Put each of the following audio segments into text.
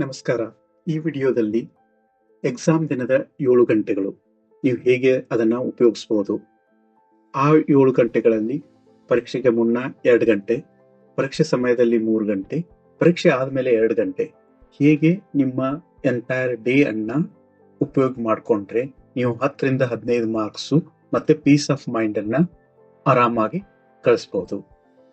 ನಮಸ್ಕಾರ. ಈ ವಿಡಿಯೋದಲ್ಲಿ ಎಕ್ಸಾಮ್ ದಿನದ ಏಳು ಗಂಟೆಗಳು. ನೀವು ಹೇಗೆ ಅದನ್ನು ಉಪಯೋಗಿಸ್ಬೋದು? ಆ ಏಳು ಗಂಟೆಗಳಲ್ಲಿ ಪರೀಕ್ಷೆಗೆ ಮುನ್ನ ಎರಡು ಗಂಟೆ, ಪರೀಕ್ಷೆ ಸಮಯದಲ್ಲಿ ಮೂರು ಗಂಟೆ, ಪರೀಕ್ಷೆ ಆದಮೇಲೆ ಎರಡು ಗಂಟೆ. ಹೇಗೆ ನಿಮ್ಮ ಎಂಟೈರ್ ಡೇ ಅನ್ನು ಉಪಯೋಗ ಮಾಡಿಕೊಂಡ್ರೆ ನೀವು ಹತ್ತರಿಂದ ಹದಿನೈದು ಮಾರ್ಕ್ಸು ಮತ್ತೆ ಪೀಸ್ ಆಫ್ ಮೈಂಡ್ ಅನ್ನ ಆರಾಮಾಗಿ ಕಳಿಸ್ಬೋದು.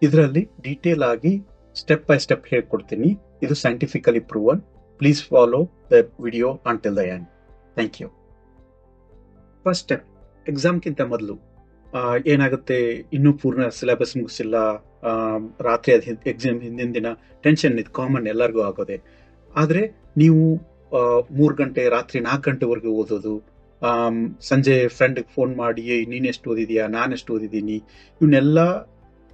ಇದರಲ್ಲಿ ಡೀಟೇಲ್ ಆಗಿ ಸ್ಟೆಪ್ ಬೈ ಸ್ಟೆಪ್ ಹೇಳ್ಕೊಡ್ತೀನಿ. ಇದು scientifically proven please follow the video until the end. Thank you first step ಎಕ್ಸಾಮ್ಗಿಂತ ಮೊದಲು. ಏನಾಗುತ್ತೆ? ಇನ್ನೂ ಪೂರ್ಣ ಸಿಲೆಬಸ್ ಮುಗಿಸಿಲ್ಲ. ರಾತ್ರಿ ಅದು ಎಕ್ಸಾಮ್ ಹಿಂದಿನ ದಿನ ಟೆನ್ಷನ್ ಇದು ಕಾಮನ್ ಎಲ್ಲರಿಗೂ ಆಗೋದೆ. ಆದರೆ ನೀವು ಮೂರು ಗಂಟೆ ರಾತ್ರಿ ನಾಲ್ಕು ಗಂಟೆವರೆಗೂ ಓದೋದು. ಸಂಜೆ ಫ್ರೆಂಡ್ಗೆ ಫೋನ್ ಮಾಡಿ "ಏಯ್, ನೀನೆಷ್ಟು ಓದಿದೀಯಾ? ನಾನೆಷ್ಟು ಓದಿದ್ದೀನಿ? ಇವನ್ನೆಲ್ಲ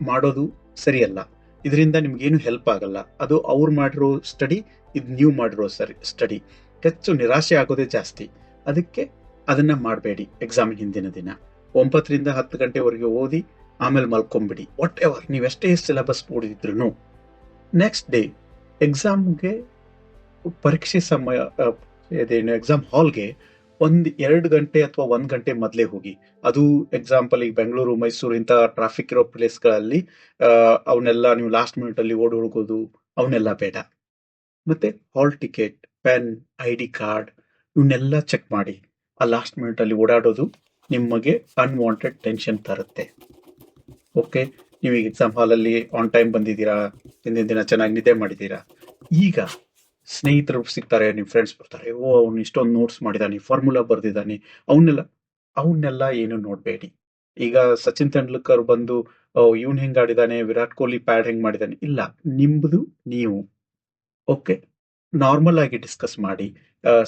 ಮಾಡೋದು ಸರಿಯಲ್ಲ. ಇದರಿಂದ ನಿಮ್ಗೇನು ಹೆಲ್ಪ್ ಆಗಲ್ಲ. ಅದು ಅವ್ರು ಮಾಡಿರೋ ಸ್ಟಡಿ ಇದು ನೀವು ಮಾಡಿರೋ ಸರಿ ಸ್ಟಡಿ ಹೆಚ್ಚು ನಿರಾಶೆ ಆಗೋದೇ ಜಾಸ್ತಿ. ಅದಕ್ಕೆ ಅದನ್ನು ಮಾಡಬೇಡಿ ಎಕ್ಸಾಮಿನ ಹಿಂದಿನ ದಿನ. ಒಂಬತ್ತರಿಂದ ಹತ್ತು ಗಂಟೆವರೆಗೆ ಓದಿ, ಆಮೇಲೆ ಮಲ್ಕೊಂಬಿಡಿ. ವಾಟ್ ಎವರ್ ನೀವೆಷ್ಟೇ ಸಿಲೆಬಸ್ ಓದಿದ್ರು ನೆಕ್ಸ್ಟ್ ಡೇ ಎಕ್ಸಾಮ್ಗೆ ಪರೀಕ್ಷೆ ಸಮಯ ಅದೇನು ಎಕ್ಸಾಮ್ ಹಾಲ್ಗೆ ಒಂದು ಎರಡು ಗಂಟೆ ಅಥವಾ ಒಂದು ಗಂಟೆ ಮೊದಲೇ ಹೋಗಿ. ಅದು ಎಕ್ಸಾಂಪಲ್ ಈಗ ಬೆಂಗಳೂರು, ಮೈಸೂರು ಇಂಥ ಟ್ರಾಫಿಕ್ ಇರೋ ಪ್ಲೇಸ್ಗಳಲ್ಲಿ ಅವನ್ನೆಲ್ಲ ನೀವು ಲಾಸ್ಟ್ ಮಿನಿಟಲ್ಲಿ ಓಡಿ ಹೋಗೋದು, ಅವನ್ನೆಲ್ಲ ಬೇಡ. ಮತ್ತೆ hall ticket pen I D card ಇವನ್ನೆಲ್ಲ ಚೆಕ್ ಮಾಡಿ. ಆ ಲಾಸ್ಟ್ ಮಿನಿಟ್ ಅಲ್ಲಿ ಓಡಾಡೋದು ನಿಮಗೆ ಅನ್ವಾಂಟೆಡ್ ಟೆನ್ಷನ್ ತರುತ್ತೆ. ಓಕೆ ನೀವು ಈಗ ಎಕ್ಸಾಮ್ ಹಾಲಲ್ಲಿ ಆನ್ ಟೈಮ್ ಬಂದಿದ್ದೀರಾ? ಹಿಂದಿನ ದಿನ ಚೆನ್ನಾಗಿ ನಿದ್ದೆ ಮಾಡಿದ್ದೀರಾ? ಈಗ ಸ್ನೇಹಿತರು ಸಿಗ್ತಾರೆ ನಿಮ್ಮ ಫ್ರೆಂಡ್ಸ್ ಬರ್ತಾರೆ. ಓ, ಅವ್ನು ಇಷ್ಟೊಂದು ನೋಟ್ಸ್ ಮಾಡಿದಾನೆ ಫಾರ್ಮುಲಾ ಬರ್ದಿದ್ದಾನೆ ಅವನ್ನೆಲ್ಲ ಅವನ್ನೆಲ್ಲ ಏನು ನೋಡಬೇಡಿ. ಈಗ ಸಚಿನ್ ತೆಂಡೂಲ್ಕರ್ ಬಂದು ಇವನ್ ಹೆಂಗ್ ಆಡಿದಾನೆ? ವಿರಾಟ್ ಕೊಹ್ಲಿ ಪ್ಯಾಡ್ ಹೆಂಗ್ ಮಾಡಿದಾನೆ? ಇಲ್ಲ, ನಿಮ್ದು, ನೀವು ಓಕೆ ನಾರ್ಮಲ್ ಆಗಿ ಡಿಸ್ಕಸ್ ಮಾಡಿ.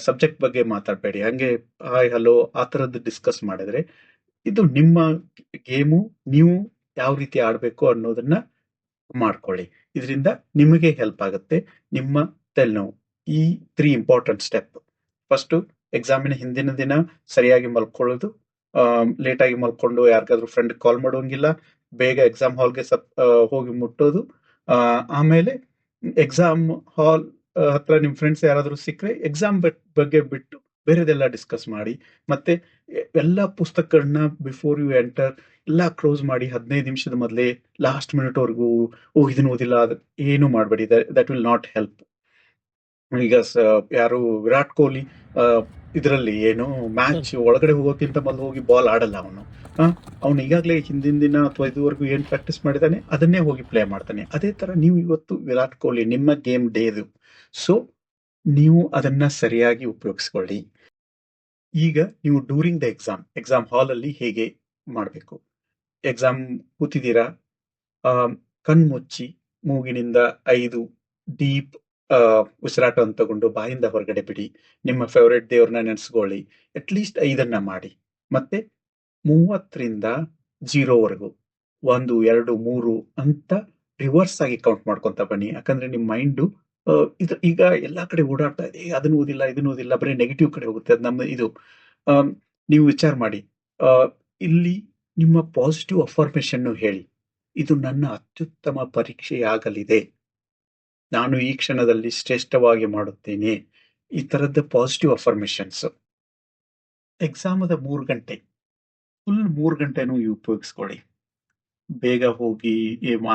ಸಬ್ಜೆಕ್ಟ್ ಬಗ್ಗೆ ಮಾತಾಡಬೇಡಿ. ಹಂಗೆ ಹಾಯ್ ಹಲೋ ಆ ಥರದ್ದು ಡಿಸ್ಕಸ್ ಮಾಡಿದ್ರೆ ಇದು ನಿಮ್ಮ ಗೇಮು ನೀವು ಯಾವ ರೀತಿ ಆಡಬೇಕು ಅನ್ನೋದನ್ನ ಮಾಡ್ಕೊಳ್ಳಿ. ಇದರಿಂದ ನಿಮಗೆ ಹೆಲ್ಪ್ ಆಗುತ್ತೆ. ನಿಮ್ಮ ತಲೆನೋವು. ಈ ತ್ರೀ ಇಂಪಾರ್ಟೆಂಟ್ ಸ್ಟೆಪ್ ಫಸ್ಟು ಎಕ್ಸಾಮಿನ ಹಿಂದಿನ ದಿನ, ಸರಿಯಾಗಿ ಮಲ್ಕೊಳ್ಳೋದು. ಲೇಟಾಗಿ ಮಲ್ಕೊಂಡು ಯಾರಿಗಾದ್ರೂ ಫ್ರೆಂಡ್ ಕಾಲ್ ಮಾಡೋಂಗಿಲ್ಲ. ಬೇಗ ಎಕ್ಸಾಮ್ ಹಾಲ್ಗೆ ಸಪ್ ಹೋಗಿ ಮುಟ್ಟೋದು. ಆಮೇಲೆ ಎಕ್ಸಾಮ್ ಹಾಲ್ ಹತ್ರ ನಿಮ್ ಫ್ರೆಂಡ್ಸ್ ಯಾರಾದರೂ ಸಿಕ್ಕರೆ ಎಕ್ಸಾಮ್ ಬಗ್ಗೆ ಬಿಟ್ಟು ಬೇರೆದೆಲ್ಲ ಡಿಸ್ಕಸ್ ಮಾಡಿ. ಮತ್ತೆ ಎಲ್ಲ ಪುಸ್ತಕಗಳನ್ನ ಬಿಫೋರ್ ಯು ಎಂಟರ್ ಎಲ್ಲ ಕ್ಲೋಸ್ ಮಾಡಿ ಹದಿನೈದು ನಿಮಿಷದ ಮೊದಲೇ ಲಾಸ್ಟ್ ಮಿನಿಟ್ವರೆಗೂ ಓ ಇದನ್ನ ಓದಿಲ್ಲ ಅದು ಏನು ಮಾಡಬೇಡಿ ದಟ್ ವಿಲ್ ನಾಟ್ ಹೆಲ್ಪ್ ಈಗ ಯಾರು ವಿರಾಟ್ ಕೊಹ್ಲಿ ಇದರಲ್ಲಿ ಏನು ಮ್ಯಾಚ್ ಒಳಗಡೆ ಹೋಗೋಕ್ಕಿಂತ ಮೊದಲು ಹೋಗಿ ಬಾಲ್ ಆಡಲ್ಲ ಅವನು. ಅವನು ಈಗಾಗಲೇ ಹಿಂದಿನ ದಿನ ಅಥವಾ ಇದುವರೆಗೂ ಏನು ಪ್ರಾಕ್ಟೀಸ್ ಮಾಡಿದ್ದಾನೆ ಅದನ್ನೇ ಹೋಗಿ ಪ್ಲೇ ಮಾಡ್ತಾನೆ. ಅದೇ ತರ ನೀವು ಇವತ್ತು ವಿರಾಟ್ ಕೊಹ್ಲಿ ನಿಮ್ಮ ಗೇಮ್ ಡೇದು ಸೊ ನೀವು ಅದನ್ನ ಸರಿಯಾಗಿ ಉಪಯೋಗಿಸ್ಕೊಳ್ಳಿ. ಈಗ ನೀವು during the exam exam hall ಅಲ್ಲಿ ಹೇಗೆ ಮಾಡಬೇಕು? ಎಕ್ಸಾಮ್ ಕೂತಿದ್ದೀರಾ? ಕಣ್ಮುಚ್ಚಿ ಮೂಗಿನಿಂದ ಐದು ಡೀಪ್ ಉಸಿರಾಟವನ್ನು ತಗೊಂಡು ಬಾಯಿಂದ ಹೊರಗಡೆ ಬಿಡಿ. ನಿಮ್ಮ ಫೇವ್ರೇಟ್ ದೇವ್ರನ್ನ ನೆನೆಸ್ಕೊಳ್ಳಿ. ಅಟ್ಲೀಸ್ಟ್ ಐದನ್ನ ಮಾಡಿ. ಮತ್ತೆ ಮೂವತ್ತರಿಂದ ಜೀರೋವರೆಗೂ ಒಂದು, ಎರಡು, ಮೂರು ಅಂತ ರಿವರ್ಸ್ ಆಗಿ ಕೌಂಟ್ ಮಾಡ್ಕೊಂತ ಬನ್ನಿ. ಯಾಕಂದ್ರೆ ನಿಮ್ಮ ಮೈಂಡು ಇದು ಈಗ ಎಲ್ಲಾ ಕಡೆ ಓಡಾಡ್ತಾ ಇದೆ. ಅದನ್ನು ಓದಿಲ್ಲ, ಇದನ್ನು ಓದಿಲ್ಲ, ಬರೀ ನೆಗೆಟಿವ್ ಕಡೆ ಹೋಗುತ್ತೆ. ಅದು ನಮ್ಮ ಇದು. ನೀವು ವಿಚಾರ ಮಾಡಿ. ಇಲ್ಲಿ ನಿಮ್ಮ ಪಾಸಿಟಿವ್ ಅಫಾರ್ಮೇಶನ್ ಹೇಳಿ. ಇದು ನನ್ನ ಅತ್ಯುತ್ತಮ ಪರೀಕ್ಷೆಯಾಗಲಿದೆ. ನಾನು ಈ ಕ್ಷಣದಲ್ಲಿ ಶ್ರೇಷ್ಠವಾಗಿ ಮಾಡುತ್ತೇನೆ. ಈ ತರದ ಪಾಸಿಟಿವ್ ಅಫಾರ್ಮೇಶನ್ಸ್ ಎಕ್ಸಾಮದ ಮೂರು ಗಂಟೆ. ಫುಲ್ ಮೂರು ಗಂಟೆನೂ ಇವು ಉಪಯೋಗಿಸ್ಕೊಳ್ಳಿ. ಬೇಗ ಹೋಗಿ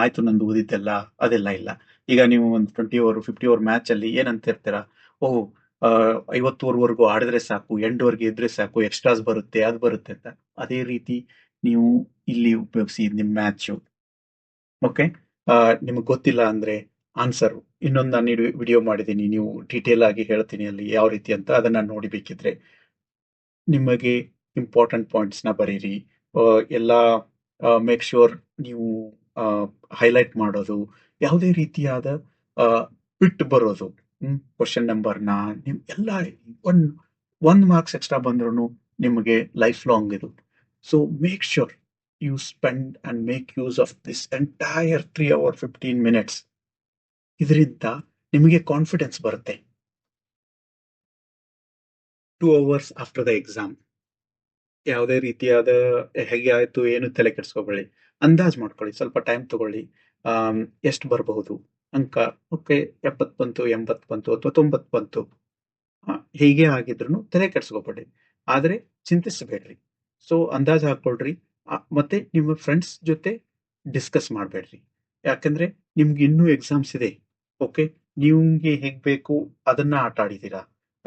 ಆಯ್ತು ನಂದು ಓದಿದ್ದೆಲ್ಲ ಅದೆಲ್ಲ ಇಲ್ಲ. ಈಗ ನೀವು ಒಂದು ಟ್ವೆಂಟಿ ಓವರ್ ಫಿಫ್ಟಿ ಓವರ್ ಮ್ಯಾಚಲ್ಲಿ ಏನಂತ ಇರ್ತೀರಾ? ಓಹ್ ಐವತ್ತು ಓವರ್ವರೆಗೂ ಆಡಿದ್ರೆ ಸಾಕು ಎಂಡ್ವರೆಗೆ ಇದ್ರೆ ಸಾಕು ಎಕ್ಸ್ಟ್ರಾಸ್ ಬರುತ್ತೆ, ಅದು ಬರುತ್ತೆ ಅಂತ. ಅದೇ ರೀತಿ ನೀವು ಇಲ್ಲಿ ಉಪಯೋಗಿಸಿ ನಿಮ್ಮ ಮ್ಯಾಚು ಓಕೆ ನಿಮಗೆ ಗೊತ್ತಿಲ್ಲ ಅಂದರೆ ಆನ್ಸರು ಇನ್ನೊಂದು ನಾನು ವಿಡಿಯೋ ಮಾಡಿದ್ದೀನಿ, ನೀವು ಡೀಟೇಲ್ ಆಗಿ ಹೇಳ್ತೀನಿ ಅಲ್ಲಿ ಯಾವ ರೀತಿ ಅಂತ, ಅದನ್ನು ನೋಡಿ ಬೇಕಿದ್ರೆ. ನಿಮಗೆ ಇಂಪಾರ್ಟೆಂಟ್ ಪಾಯಿಂಟ್ಸ್ನ ಬರೀರಿ. ಎಲ್ಲ ಮೇಕ್ ಶೂರ್ ನೀವು ಹೈಲೈಟ್ ಮಾಡೋದು, ಯಾವುದೇ ರೀತಿಯಾದ ಬಿಟ್ಟು ಬರೋದು ಕ್ವಶನ್ ನಂಬರ್ನ ನೀವು ಎಲ್ಲ ಒನ್ ಒಂದ್ ಮಾರ್ಕ್ಸ್ ಎಕ್ಸ್ಟ್ರಾ ಬಂದ್ರು ನಿಮಗೆ ಲೈಫ್ ಲಾಂಗ್ ಇದು so make sure you spend and make use of this entire three hour fifteen minutes ಇದರಿಂದ ನಿಮಗೆ ಕಾನ್ಫಿಡೆನ್ಸ್ ಬರುತ್ತೆ. Two hours after the exam ಯಾವುದೇ ರೀತಿಯಾದ ಹೇಗೆ ಆಯಿತು? ಏನು? ತಲೆ ಕೆಡಿಸ್ಕೊಬೇಡಿ. ಅಂದಾಜು ಮಾಡ್ಕೊಳ್ಳಿ. ಸ್ವಲ್ಪ ಟೈಮ್ ತಗೊಳ್ಳಿ. ಎಷ್ಟು ಬರಬಹುದು? ಅಂಕ. ಓಕೆ, ಎಪ್ಪತ್ತು ಬಂತು, ಎಂಬತ್ತು ಬಂತು ಅಥವಾ ತೊಂಬತ್ತು ಬಂತು. ಹೀಗೆ ಆಗಿದ್ರು ತಲೆ ಕೆಡ್ಸ್ಕೊಬೇಡಿ. ಆದರೆ ಚಿಂತಿಸಬೇಡ್ರಿ. ಸೊ, ಅಂದಾಜು ಹಾಕೊಳ್ರಿ ಮತ್ತೆ ನಿಮ್ಮ ಫ್ರೆಂಡ್ಸ್ ಜೊತೆ ಡಿಸ್ಕಸ್ ಮಾಡಬೇಡ್ರಿ. ಯಾಕಂದ್ರೆ ನಿಮ್ಗೆ ಇನ್ನೂ ಎಕ್ಸಾಮ್ಸ್ ಇದೆ. ಓಕೆ, ನಿಮ್ಗೆ ಹೇಗ್ ಬೇಕು? ಅದನ್ನ ಆಟ ಆಡಿದೀರಾ.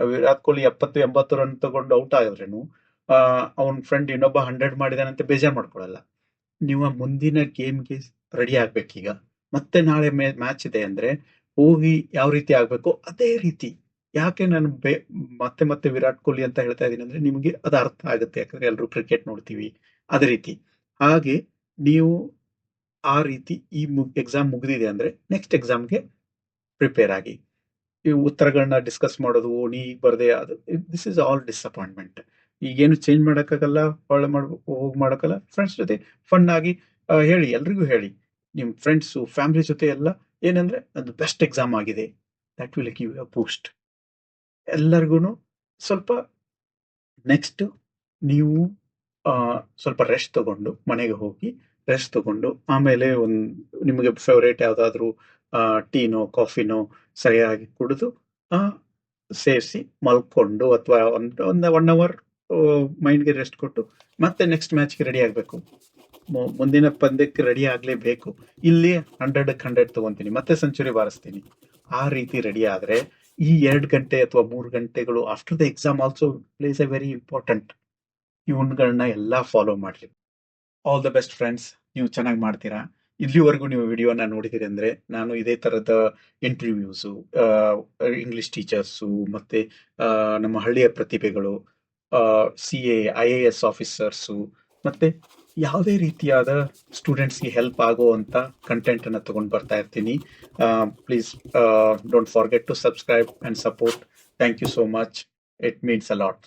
ವಿರಾಟ್ ಕೊಹ್ಲಿ ಎಪ್ಪತ್ತು ಎಂಬತ್ತು ರನ್ ತಗೊಂಡು ಔಟ್ ಆಗಿದ್ರೇನು ಅವನ ಫ್ರೆಂಡ್ ಇನ್ನೊಬ್ಬ ಹಂಡ್ರೆಡ್ ಮಾಡಿದಾನಂತ ಬೇಜಾರ್ ಮಾಡ್ಕೊಳ್ಳಲ್ಲ ನೀವು ಮುಂದಿನ ಗೇಮ್ಗೆ ರೆಡಿ ಆಗ್ಬೇಕೀಗ. ಮತ್ತೆ ನಾಳೆ ಮ್ಯಾಚ್ ಇದೆ ಅಂದ್ರೆ ಹೋಗಿ ಯಾವ ರೀತಿ ಆಗ್ಬೇಕು? ಅದೇ ರೀತಿ. ಯಾಕೆ ನಾನು ಬೆ, ಮತ್ತೆ ಮತ್ತೆ ವಿರಾಟ್ ಕೊಹ್ಲಿ ಅಂತ ಹೇಳ್ತಾ ಇದ್ದೀನಿ ಅಂದ್ರೆ ನಿಮಗೆ ಅದು ಅರ್ಥ ಆಗುತ್ತೆ. ಯಾಕಂದ್ರೆ ಎಲ್ಲರೂ ಕ್ರಿಕೆಟ್ ನೋಡ್ತೀವಿ. ಅದೇ ರೀತಿ. ಹಾಗೆ ನೀವು ಆ ರೀತಿ ಈ ಎಕ್ಸಾಮ್ ಮುಗಿದಿದೆ ಅಂದ್ರೆ ನೆಕ್ಸ್ಟ್ ಎಕ್ಸಾಮ್ಗೆ ಪ್ರಿಪೇರ್ ಆಗಿ. ಈ ಉತ್ತರಗಳನ್ನ ಡಿಸ್ಕಸ್ ಮಾಡೋದು ನೀ ಬರ್ದೆ, ಅದು ದಿಸ್ ಇಸ್ ಆಲ್ ಡಿಸಪಾಯಿಂಟ್ಮೆಂಟ್ ಈಗೇನು ಚೇಂಜ್ ಮಾಡೋಕ್ಕಾಗಲ್ಲ ಫಾಲೋ ಮಾಡ್ಬೇಕು ಹೋಗಿ ಮಾಡೋಕ್ಕಲ್ಲ ಫ್ರೆಂಡ್ಸ್ ಜೊತೆ ಫನ್ ಆಗಿ ಹೇಳಿ, ಎಲ್ರಿಗೂ ಹೇಳಿ. ನಿಮ್ಮ ಫ್ರೆಂಡ್ಸು ಫ್ಯಾಮಿಲಿ ಜೊತೆ ಎಲ್ಲ ಏನಂದ್ರೆ ಅದು ಬೆಸ್ಟ್ ಎಕ್ಸಾಮ್ ಆಗಿದೆ. That will give a boost ಎಲ್ಲರಿಗೂ ಸ್ವಲ್ಪ ನೆಕ್ಸ್ಟ್ ನೀವು ಸ್ವಲ್ಪ ರೆಸ್ಟ್ ತಗೊಂಡು ಮನೆಗೆ ಹೋಗಿ ರೆಸ್ಟ್ ತಗೊಂಡು ಆಮೇಲೆ ಒಂದು ನಿಮಗೆ ಫೇವ್ರೇಟ್ ಯಾವುದಾದ್ರೂ ಟೀನೋ, ಕಾಫಿನೋ ಸರಿಯಾಗಿ ಕುಡಿದು ಸೇರಿಸಿ ಮಲ್ಕೊಂಡು ಅಥವಾ ಒಂದು ಒಂದು ಒನ್ ಅವರ್ ಮೈಂಡ್ಗೆ ರೆಸ್ಟ್ ಕೊಟ್ಟು ಮತ್ತೆ ನೆಕ್ಸ್ಟ್ ಮ್ಯಾಚ್ಗೆ ರೆಡಿ ಆಗಬೇಕು. ಮುಂದಿನ ಪಂದ್ಯಕ್ಕೆ ರೆಡಿ ಆಗಲೇಬೇಕು. ಇಲ್ಲಿ ಹಂಡ್ರೆಡ್ ಹಂಡ್ರೆಡ್ ತಗೊಂತೀನಿ. ಮತ್ತೆ ಸೆಂಚುರಿ ಬಾರಿಸ್ತೀನಿ. ಆ ರೀತಿ ರೆಡಿ ಆದರೆ ಈ ಎರಡು ಗಂಟೆ ಅಥವಾ ಮೂರು ಗಂಟೆಗಳು after the exam also place a very important ಇವನ್ಗಳನ್ನ ಎಲ್ಲ ಫಾಲೋ ಮಾಡ್ರಿ ಆಲ್ ದ ಬೆಸ್ಟ್ ಫ್ರೆಂಡ್ಸ್ ನೀವು ಚೆನ್ನಾಗಿ ಮಾಡ್ತೀರಾ? ಇಲ್ಲಿವರೆಗೂ ನೀವು ವಿಡಿಯೋನ ನೋಡಿದಿರಿ ಅಂದ್ರೆ ನಾನು ಇದೇ ತರದ ಇಂಟರ್ವ್ಯೂಸು ಇಂಗ್ಲಿಷ್ ಟೀಚರ್ಸು ಮತ್ತೆ ನಮ್ಮ ಹಳ್ಳಿಯ ಪ್ರತಿಭೆಗಳು C A I A S officers ಮತ್ತೆ ಯಾವುದೇ ರೀತಿಯಾದ ಸ್ಟೂಡೆಂಟ್ಸ್ಗೆ ಹೆಲ್ಪ್ ಆಗುವಂತ ಕಂಟೆಂಟ್ ಅನ್ನ ತಗೊಂಡು ಬರ್ತಾ ಇರ್ತೀನಿ. Please don't forget to subscribe and support thank you so much it means a lot